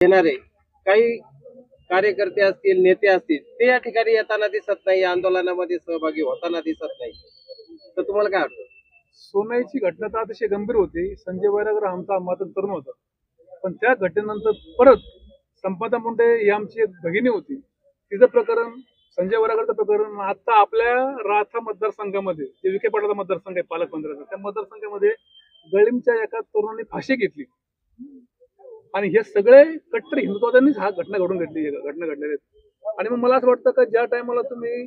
येणारे काही कार्यकर्ते असतील नेते असतील ते या ठिकाणी येताना दिसत नाही आंदोलनामध्ये सहभागी होताना दिसत नाही. तर तुम्हाला काय वाटतं? सोनाईची घटना तर अतिशय गंभीर होती. संजय वैरागर आमचा मात्र तरुण होता. पण त्या घटनेनंतर परत संपदा मुंडे ही आमची एक भगिनी होती. तिचं प्रकरण संजय वरागरचं प्रकरण आता आपल्या राथा मतदारसंघामध्ये जे विखे पाटलाचा मतदारसंघ आहे पालकमंत्र्याचा त्या मतदारसंघामध्ये गळीमच्या एका तरुणाने फाशी घेतली. आणि हे सगळे कट्टर हिंदुत्वाद्यांनीच हा घटना घडून घडली घटना घडलेल्या आहेत. आणि मग मला असं वाटतं का ज्या टायमाला तुम्ही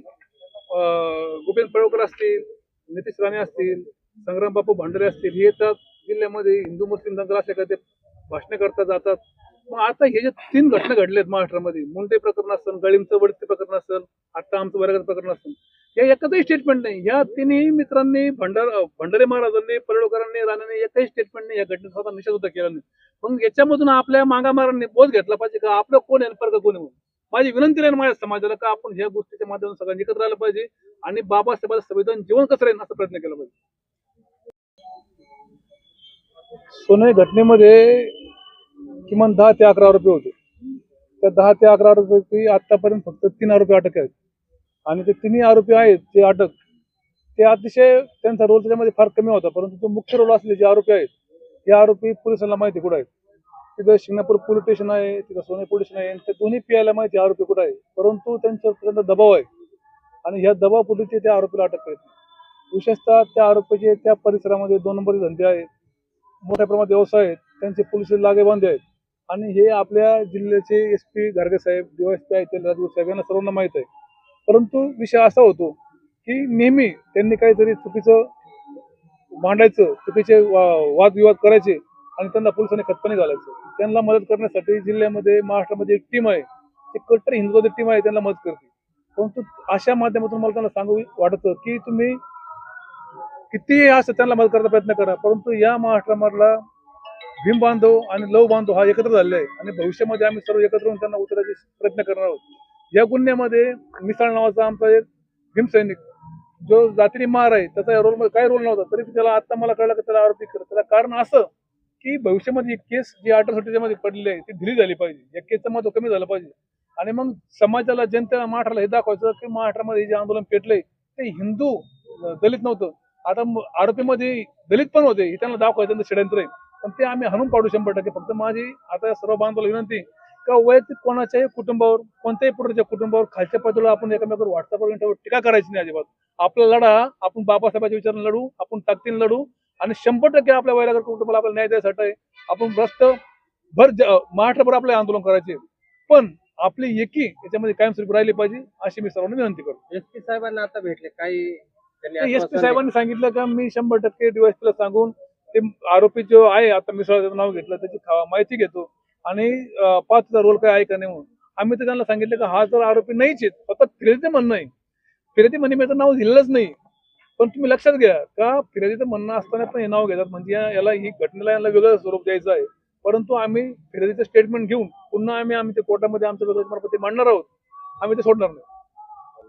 गोपीन पळवकर असतील नितीश राणे असतील संग्राम बापू भांडरे असतील हे येतात जिल्ह्यामध्ये हिंदू मुस्लिम दंगल असल्या का ते भाषणे करता जातात. मग आता हे जे तीन घटना घडल्यात महाराष्ट्रामध्ये मुंडे प्रकरण असेल गळीमचं वडती प्रकरण असेल आता आमचं वर्गाचं प्रकरण असेल या एकचही स्टेटमेंट नाही. या तिन्ही मित्रांनी भंडार भंडारे महाराजांनी पडळकरांनी राणाने एकही स्टेटमेंट नाही. या घटनेचा स्वतः निषेध सुद्धा केला नाही. मग याच्यामधून आपल्या मागामारांनी बोध घेतला पाहिजे का? आपलं कोण आहे परत कोण आहे माझी विनंती राहील माझ्या समाजाला का आपण ह्या गोष्टीच्या माध्यमातून सगळ्यांनी एकत्र राहिलं पाहिजे आणि बाबासाहेबांचं संविधान जीवन कसं राहील असा प्रयत्न केला पाहिजे. सोने घटनेमध्ये किमान दहा ते अकरा रुपये होते. त्या दहा ते अकरा रुपये आतापर्यंत फक्त तीन आरोपी अटक आहेत. आणि ते तिन्ही आरोपी आहेत ते अटक ते अतिशय त्यांचा रोल त्याच्यामध्ये फार कमी होता. परंतु जो मुख्य रोल असले जे आरोपी आहेत हे आरोपी पोलिसांना माहिती कुठं आहेत? तिथं शिंगणापूर पोलीस स्टेशन आहे तिथं सोने पोलीस स्टेशन आहे त्या दोन्ही पीआयला माहिती आरोपी कुठं आहे परंतु त्यांच्यावर त्यांच्यापर्यंत दबाव आहे. आणि ह्या दबावापोटी ते त्या आरोपीला अटक करत नाही. विशेषतः त्या आरोपीचे त्या परिसरामध्ये दोन नंबरचे धंदे आहेत. मोठ्या प्रमाणात व्यवसाय आहेत. त्यांचे पोलीस लागेबांधे आहेत. आणि हे आपल्या जिल्ह्याचे एस पी गार्गे साहेब डीवायसपी आय ते राजगुरू साहेब यांना सर्वांना माहीत आहे. परंतु विषय असा होतो की नेहमी त्यांनी काहीतरी चुकीचं मांडायचं चुकीचे वा- वादविवाद करायचे आणि त्यांना पोलिसांनी खतपाणी घालायचं. त्यांना मदत करण्यासाठी जिल्ह्यामध्ये महाराष्ट्रामध्ये एक टीम आहे. ती कट्टर हिंदूमध्ये टीम आहे त्यांना मदत करते. परंतु अशा माध्यमातून मला त्यांना सांगू वाटतं की तुम्ही कितीही असं त्यांना मदत करायचा प्रयत्न करा परंतु या महाराष्ट्रामधला भीम बांधव आणि लव बांधव हा एकत्र झालेला आहे. आणि भविष्यामध्ये आम्ही सर्व एकत्र होऊन त्यांना उतरायचे प्रयत्न करणार आहोत. या गुन्ह्यामध्ये मिसाळ नावाचा आमचा एक भीम सैनिक जो जातीने मार आहे त्याचा रोलमध्ये काय रोल नव्हता तरी त्याला आता मला कळलं की त्याला आरोपी करत त्याला कारण असं की भविष्यामध्ये एक केस जी अठरा मध्ये पडलेली आहे ती ढिली झाली पाहिजे. या केसचं महत्त्व कमी झालं पाहिजे. आणि मग समाजाला जनतेला महाराष्ट्राला हे दाखवायचं की महाराष्ट्रामध्ये जे आंदोलन पेटलंय ते हिंदू दलित नव्हतं. आता आरोपीमध्ये दलित पण होते हे त्यांना दाखवायचं त्यांचं षडयंत्र आहे. पण ते आम्ही हाणून पाडू शंभर टक्के. फक्त माझी आता या सर्व बांधवाला विनंती का वैयक्तिक कोणाच्याही कुटुंबावर कोणत्याही पुढच्या कुटुंबावर खालच्या पातळीवर आपण एकमेकावर व्हॉट्सअपवर इंटरवर टीका करायची नाही अजिबात. आपला लढा आपण बाबासाहेबांच्या विचाराने लढू आपण ताकदीने लढू आणि शंभर टक्के आपल्या वैरागर कुटुंबाला आपल्याला न्याय द्यायसाठी. आपण रस्त भर महाराष्ट्रभर आपले आंदोलन करायचे. पण आपली एकी याच्यामध्ये कायमस्वरूपी राहिली पाहिजे अशी मी सर्वांनी विनंती करतो. एस पी साहेबांना आता भेटले. काही एस पी साहेबांनी सांगितलं का मी शंभर टक्के डीवायसपीला सांगून ते आरोपी जो आहे आता मिसळाचं नाव घेतलं त्याची माहिती घेतो. आणि पाच हजार रोल काय आहे का नाही म्हणून. आम्ही तर त्यांना सांगितलं की हा जर आरोपी नाहीच आहेत फक्त फिर्यादी म्हणणं आहे. फिर्यादी म्हणे मी नाव दिलेलंच नाही. पण तुम्ही लक्षात घ्या का फिर्यादीचं म्हणणं असताना पण हे नाव घेतात. म्हणजे याला ही घटनेला याला वेगळं स्वरूप द्यायचं आहे. परंतु आम्ही फिर्यादीचं स्टेटमेंट घेऊन पुन्हा आम्ही आम्ही ते कोर्टामध्ये आमच्या विरोध ते मांडणार आहोत. आम्ही ते सोडणार नाही.